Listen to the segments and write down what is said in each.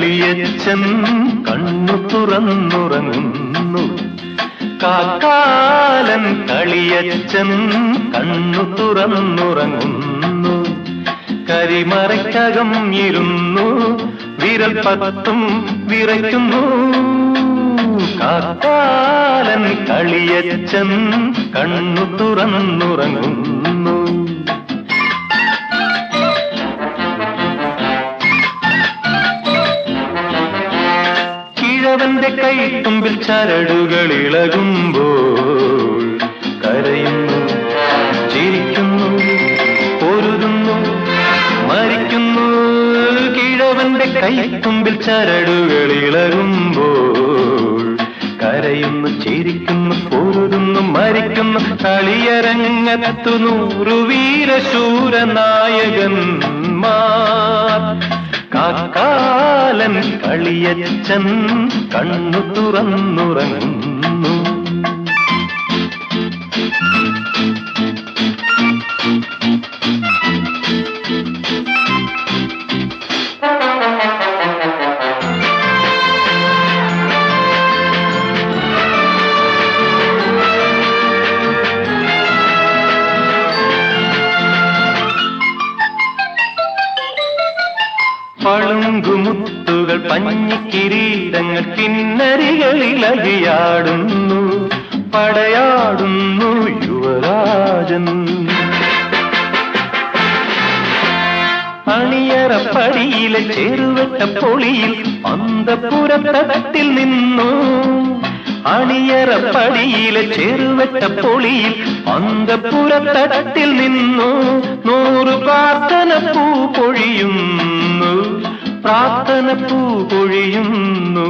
കളിയച്ചൻ കണ്ണു തുറന്നുറങ്ങുന്നു. കാക്കാലൻ കളിയച്ചൻ കണ്ണു തുറന്നുറങ്ങുന്നു. കരിമറയ്ക്കകം ഇരുന്നു വിരൽ പത്തും വിറയ്ക്കുന്നു. കാക്കാലൻ കളിയച്ചൻ കണ്ണു തുറന്നുറങ്ങുന്നു. കിഴവന്റെ കൈത്തുമ്പിൽ ചരടുകൾ ഇളകുമ്പോൾ കരയുന്നു ചിരിക്കുന്നു പൊരുതുന്നു മരിക്കുന്നു. കിഴവന്റെ കൈത്തുമ്പിൽ ചരടുകൾ ഇളകുമ്പോൾ കരയുന്നു ചിരിക്കുന്നു പൊരുതുന്നു മരിക്കുന്നു. കളിയരങ്ങത്തു നൂറു വീരശൂര നായകന്മാർ കാക്കാലൻ കളിയച്ചൻ കണ്ണു തുറന്നുറങ്ങുന്നു. പഞ്ഞിക്കിരീടങ്ങൾ കിന്നരികളിൽ അഴിയാടുന്നു പടയാടുന്നു യുവരാജൻ. അണിയറപ്പടിയിലെ ചെറുവട്ട പൊളിയിൽ അന്തപുരത്തത്തിൽ നിന്നു. അണിയറപ്പടിയിലെ ചെറുവട്ട പൊളിയിൽ അന്തപുരത്തത്തിൽ നിന്നു. നൂറ് പ്രാർത്ഥന പൂ പൊഴിയുന്നു. പ്രാർത്ഥന പൂ പൊഴിയുന്നു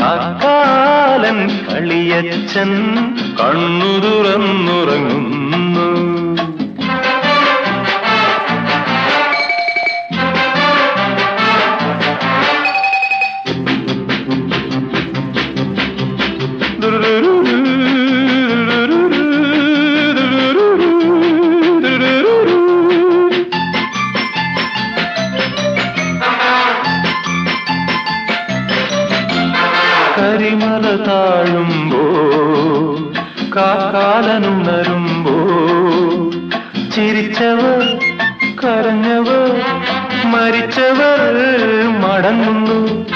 കാക്കാലൻ കളിയച്ചൻ കണ്ണു തുറന്നുറങ്ങുന്നു കരിമല താഴുമ്പോ കാക്കാലനുണരുമ്പോ ചിരിച്ചവർ കരഞ്ഞവർ മരിച്ചവർ മടങ്ങുന്നു.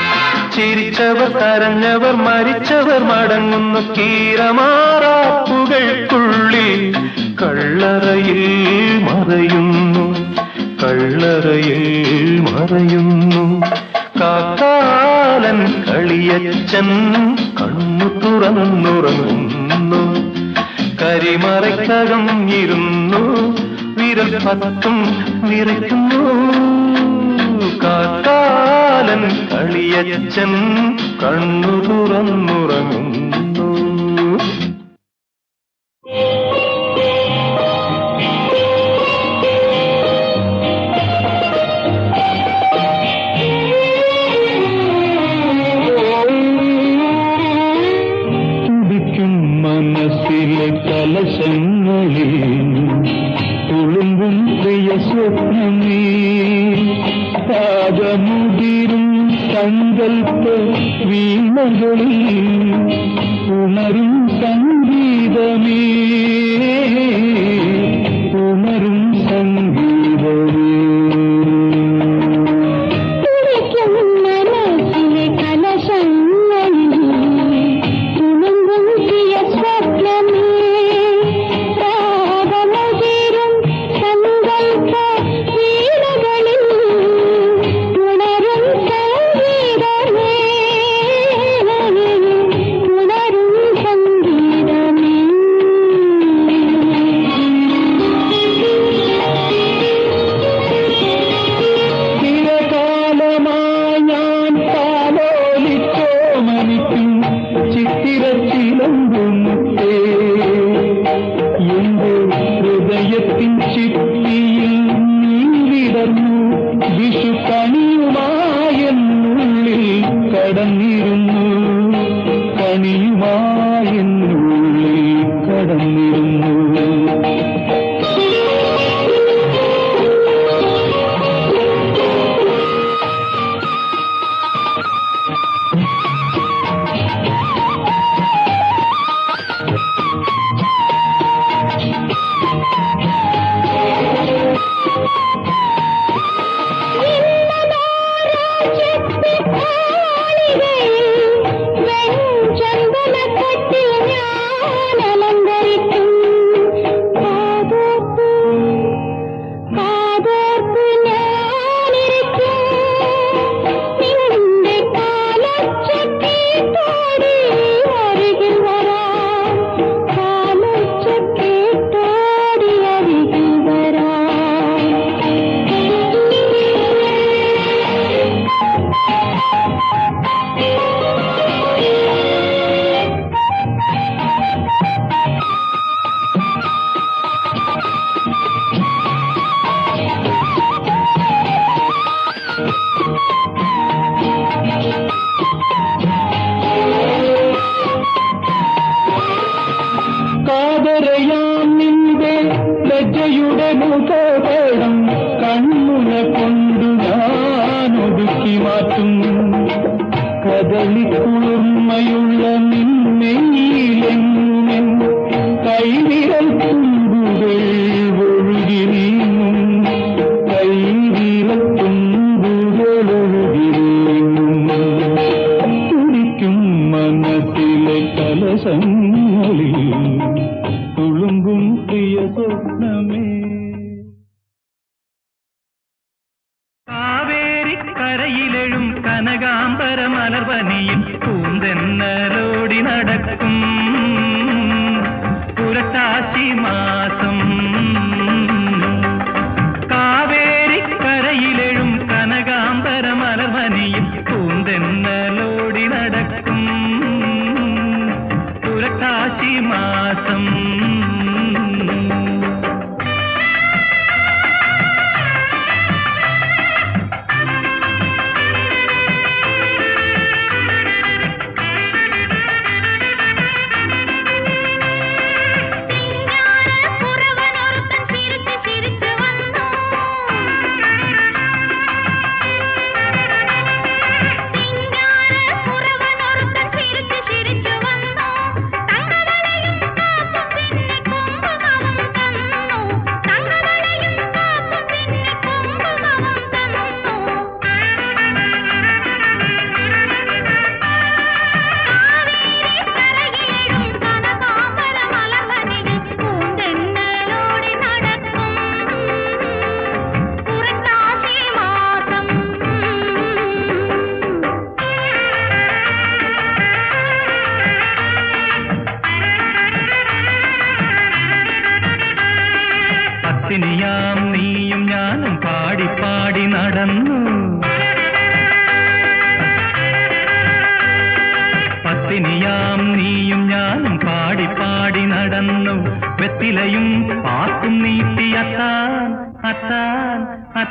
ചിരിച്ചവർ കരഞ്ഞവർ മരിച്ചവർ മടങ്ങുന്നു. കീരമാറാപ്പുകൾക്കുള്ളിൽ കള്ളറയിൽ മറയുന്നു. കള്ളറയിൽ മറയുന്നു. കാക്കാലൻ കളിയച്ചൻ കണ്ണു തുറന്നുറങ്ങുന്നു. കരിമറയ്ക്കകം ഇരുന്നു വിരൽ പത്തും വിറയ്ക്കുന്നു കാക്കാലൻ കളിയച്ചൻ കണ്ണു തുറന്നുറങ്ങുന്നു. அறிவு Thank you.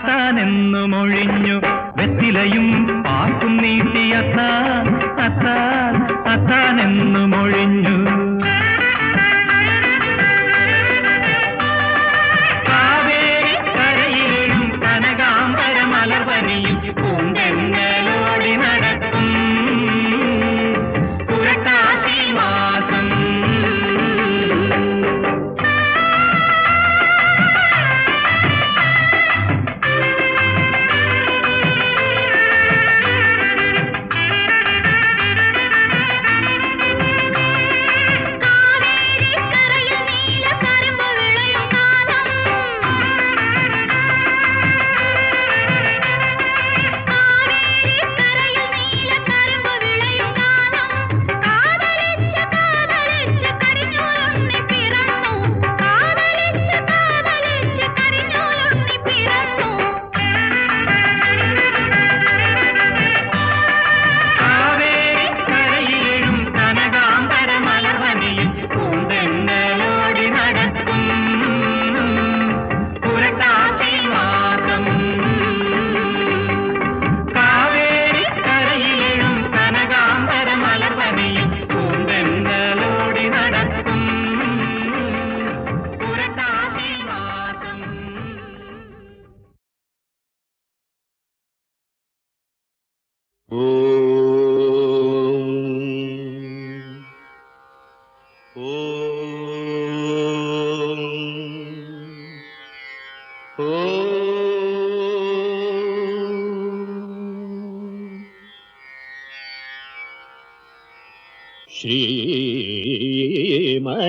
അത്താൻ എന്നു മൊഴിഞ്ഞു വെത്തിലയും പാർക്കും നീട്ടി അത്താൻ അത്താൻ മൊഴിഞ്ഞു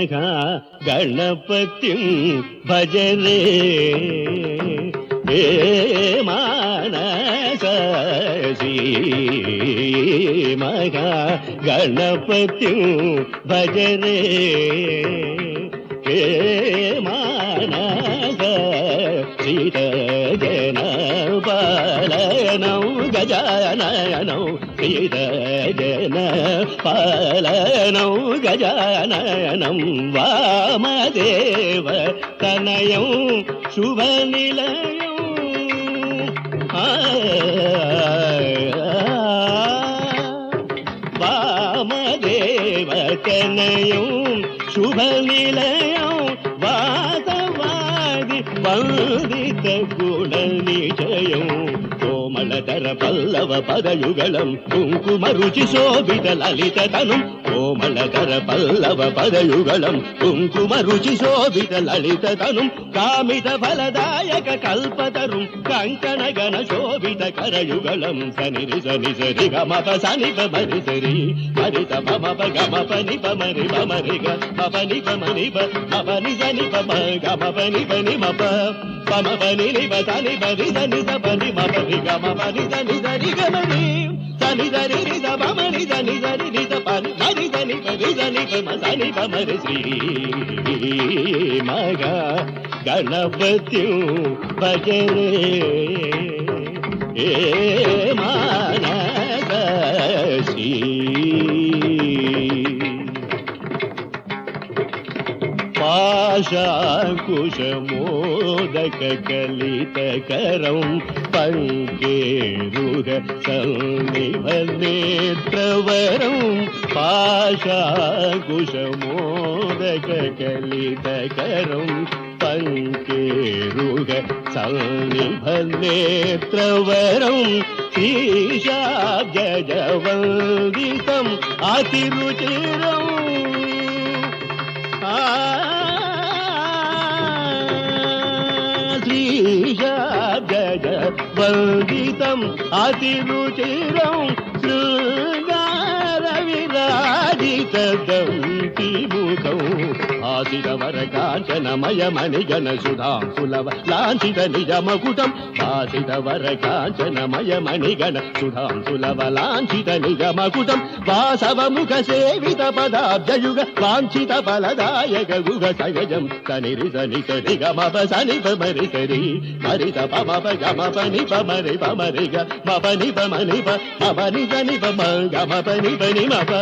నమః గణపతి భజరే ఏ మానసీ మహ గణపతిం భజరే ఏ మాన శ్రీరజనపాలనౌ గజానయనౌ శ్రీరజన పాలనౌ గజానయనం వామదేవ తనయం శుభనిలయం. వామదేవ తనయం శుభనిలయం వాత బందిత గుణ నిజయం. కోమళధర పల్లవ పదయుగళం. కుంకుమరుచి శోభిత లలిత తనుం. కోమళధర పల్లవ పదయుగళం. కుంకుమరుచి శోభిత లలిత తను. కామిత ఫలదాయక కల్పతరు కంకణ గణ శోభిత కరయుగళం. సనిరి సని సరి గమప సని పరి సరి. మరిత మమప గమప నిప పమరి పమరి గ. మప నిప మరిప మప పమ నిప గమప పని మప పమవని నివదని బరిదని సబని మమని గమవని దని దరి గమని. సని దరి నిద దని దరి నిద పని మరి దని దని శ్రీ మగ భజరే ఏ పాశాకుశమోదక కలితకరం పంకేరుగ సన్నిభ నేత్రవరం పాశాకుశమోదక కలితకరం పంకేరుగ సన్నిభ నేత్రవరం ఈశాబ్జవందితం అతిరుచిరం లీలా జగ వందితం అతి రుచిరం శృంగార ముఖం ఆశిరవర కాంచనమయమణిగణ సుధాం సులవ లాంఛిత నిజ మకుటం వాసితవర కాంచనమయమణిగణ సుధాం సులవ లాంఛిత నిజ మకుటం వాసవ ముఖ సేవిత పదాబ్జయుగ వాంఛిత బలదాయక గుగ సగజం. సనిరి సని సని గమప సని పమరి సరి మరిత పమప గమప నిప మరి పమరి గ. మప నిప మనిప మప నిజ నిప గమప నిప నిమప.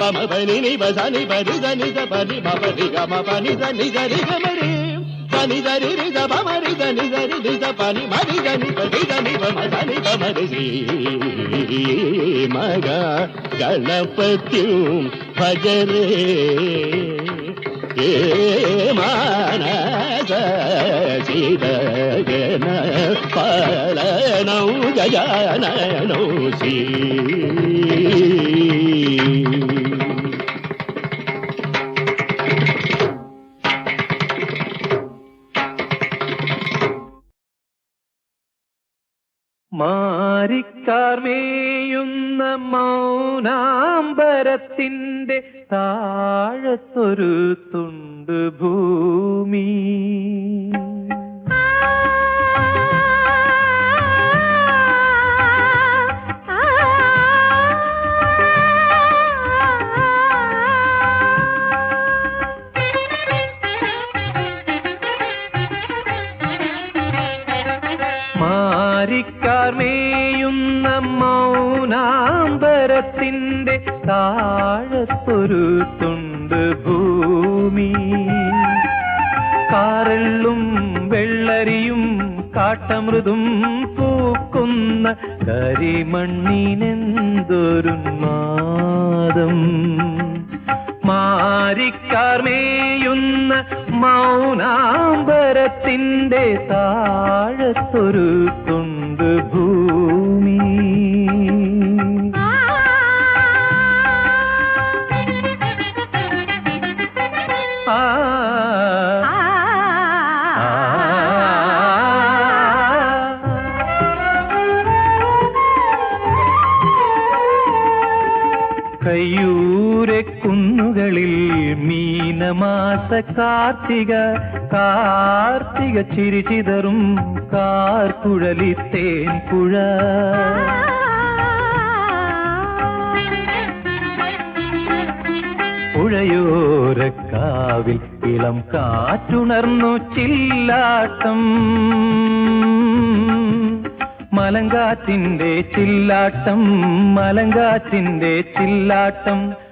పమప పని ని బని బరి దని బని బరి గమ పని దని గరి గమరి పని దరి రి గ బమరి దని దరి రి గ పని మరి దని బరి దని బమ దని బమరి శ్రీ మగ గణపత్యు భజరే ఏ మానస సీత గణ పాలనౌ జయానౌ శ్రీ മൗനാംബരത്തിന്റെ താഴത്തൊരു തുണ്ട് ഭൂമി. മാറിക്കാർമേയുന്ന മൗനാംബരത്തിന്റെ താഴത്തൊരു തുണ്ട് ഭൂമി. കാറെള്ളും വെള്ളരിയും കാട്ടമൃതും പൂക്കുന്ന കരിമണ്ണിനെന്തൊരുന്മാദം മാരിക്കാർമേയുന്ന മൗനാംബരത്തിന്റെ താഴത്തൊരു തുണ്ട് ഭൂമി കാർത്തിക കാർത്തിക ചിരിചിതറും ചിതറും തേൻ കുഴ പുഴയോരക്കാവിൽ ഇളം കാറ്റുണർന്നു ചില്ലാട്ടം. മലങ്കാറ്റിന്റെ ചില്ലാട്ടം മലങ്കാറ്റിന്റെ ചില്ലാട്ടം.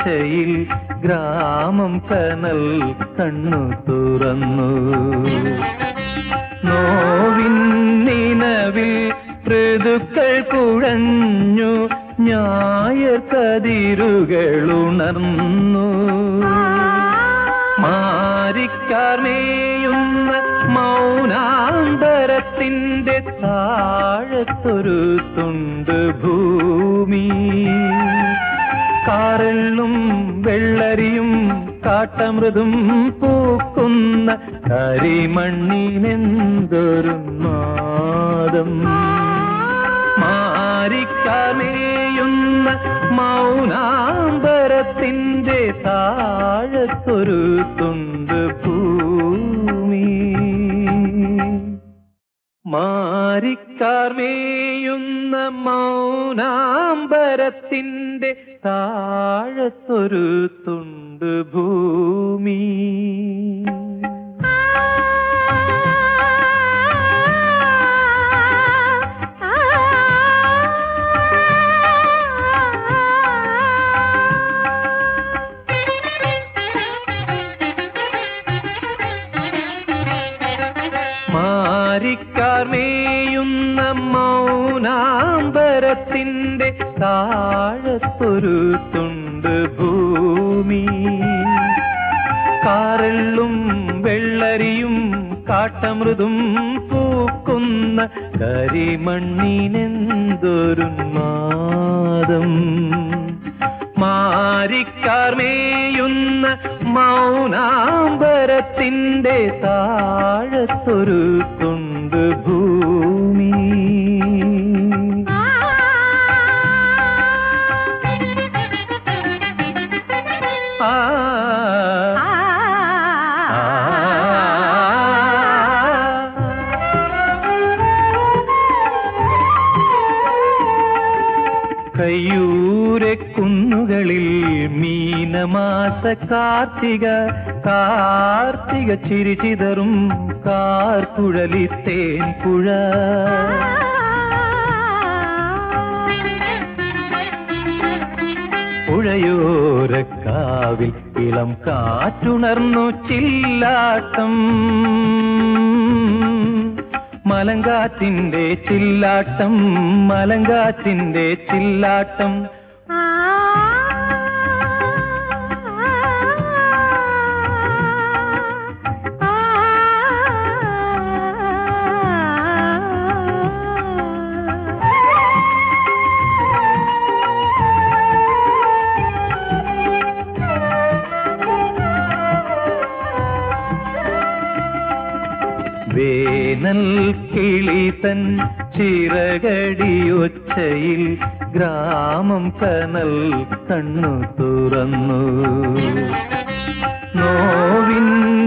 ചിറകടിയൊച്ചയിൽ ഗ്രാമം കനൽ കണ്ണു തുറന്നു. നോവിൻ നിലവിൽ ഋതുക്കൾ കുഴഞ്ഞു ഞായർ കതിരുകൾ ഉണർന്നു മാരിക്കാർമേയുന്ന മൗനാന്തരത്തിന്റെ താഴത്തൊരു കാട്ടമൃതും പൂക്കുന്ന കരിമണ്ണിനെന്തൊരു നാദം. മാറിക്കാമേയുന്ന മൗനാംബരത്തിന്റെ താഴത്തൊരു തുണ്ട് ഭൂമി. മാരിക്കാർമേയുന്ന മൗനാംബരത്തിന്റെ താഴത്തൊരു തുണ്ട് ഭൂമി. മാരിക്കാർമേയുന്ന മൗനാംബരത്തിന്റെ താഴത്തൊരു തുണ്ട്. ഭൂമി കാറെള്ളും വെള്ളരിയും കാട്ടമൃതും പൂക്കുന്ന കരിമണ്ണിനെന്തൊരു നാദം. മാരിക്കാർമേയുന്ന മൗനാംബരത്തിന്റെ താഴത്തൊരു കൊണ്ട് ഭൂമി മീനമാസ കാർത്തിക കാർത്തിക ചിരിചിതറും കാർക്കുഴലി തേൻ പുഴ. പുഴയോരക്കാവിൽ ഇളം കാറ്റുണർന്നു ചില്ലാട്ടം. മലങ്കാറ്റിന്റെ ചില്ലാട്ടം മലങ്കാറ്റിന്റെ ചില്ലാട്ടം. കണ്ണു തുറന്നു. നോവിൻ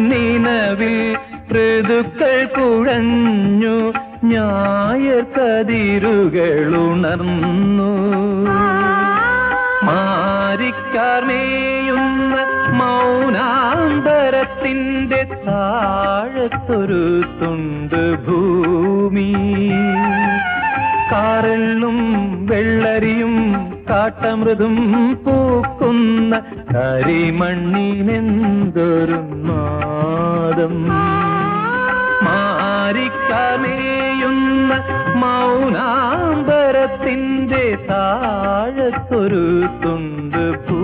നിലവിൽ ഋതുക്കൾ കുഴഞ്ഞു ഞായർ കതിരുകളുണർന്നു. മാരിക്കാർമേയുന്ന മൗനാന്തരത്തിന്റെ താഴത്തൊരു തുണ്ട് ഭൂമി. കാറലും വെള്ളരിയും കാട്ടമൃതും പൂക്കുന്ന കരിമണ്ണിനെന്തൊരു നാദം. മാറിക്കമേയുന്ന മൗനാംബരത്തിന്റെ താഴത്തൊരു തുണ്ട് ഭൂ